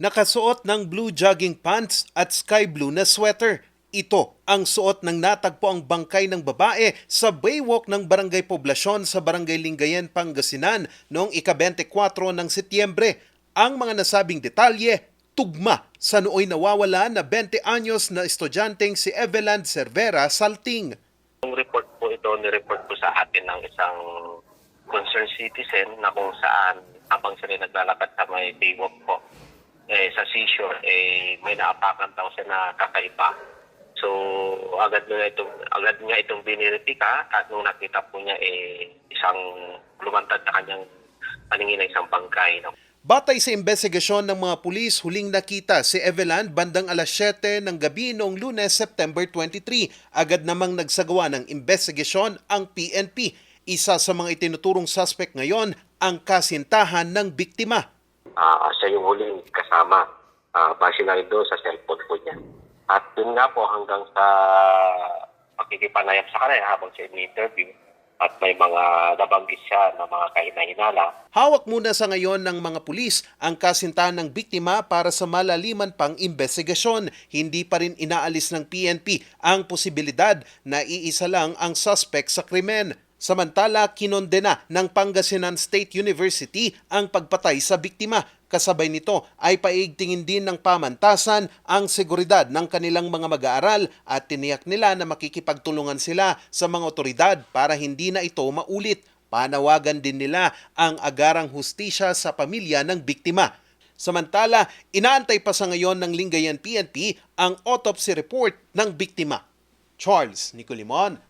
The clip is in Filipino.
Nakasuot ng blue jogging pants at sky blue na sweater. Ito ang suot ng natagpo ang bangkay ng babae sa baywalk ng Barangay Poblasyon sa Barangay Lingayen, Pangasinan noong ika-24 ng Setyembre. Ang mga nasabing detalye, tugma sa nooy nawawala na 20 anyos na estudyanteng si Eveland Cervera Salting. Yung report po ito, ni-report po sa atin ng isang concerned citizen na kung saan habang sila naglalakad sa may baywalk po, eh, sa seashore, eh, may naapakan daw siya na kakaiba. So, agad nga itong, agad nga itong biniripika at nung nakita po niya, eh, isang lumantad na kanyang paningin ng isang bangkay. Batay sa investigasyon ng mga pulis, huling nakita si Eveland bandang alas 7 ng gabi noong lunes, September 23. Agad namang nagsagawa ng investigasyon ang PNP. Isa sa mga itinuturong suspect ngayon ang kasintahan ng biktima. Ah, siya yung huling kasama. Uh, base na rin doon sa cellphone po niya. At yun nga po hanggang sa pakikipanayam sa kanya habang siya ini-interview at may mga nabanggit siya na mga kahinahinala. Hawak muna sa ngayon ng mga pulis ang kasintahan ng biktima para sa malaliman pang investigasyon. Hindi pa rin inaalis ng PNP ang posibilidad na iisa lang ang suspect sa krimen. Samantala, kinondena ng Pangasinan State University ang pagpatay sa biktima. Kasabay nito ay paigtingin din ng pamantasan ang seguridad ng kanilang mga mag-aaral at tiniyak nila na makikipagtulungan sila sa mga otoridad para hindi na ito maulit. Panawagan din nila ang agarang hustisya sa pamilya ng biktima. Samantala, inaantay pa sa ngayon ng Lingayen PNP ang autopsy report ng biktima. Charles Nicolimon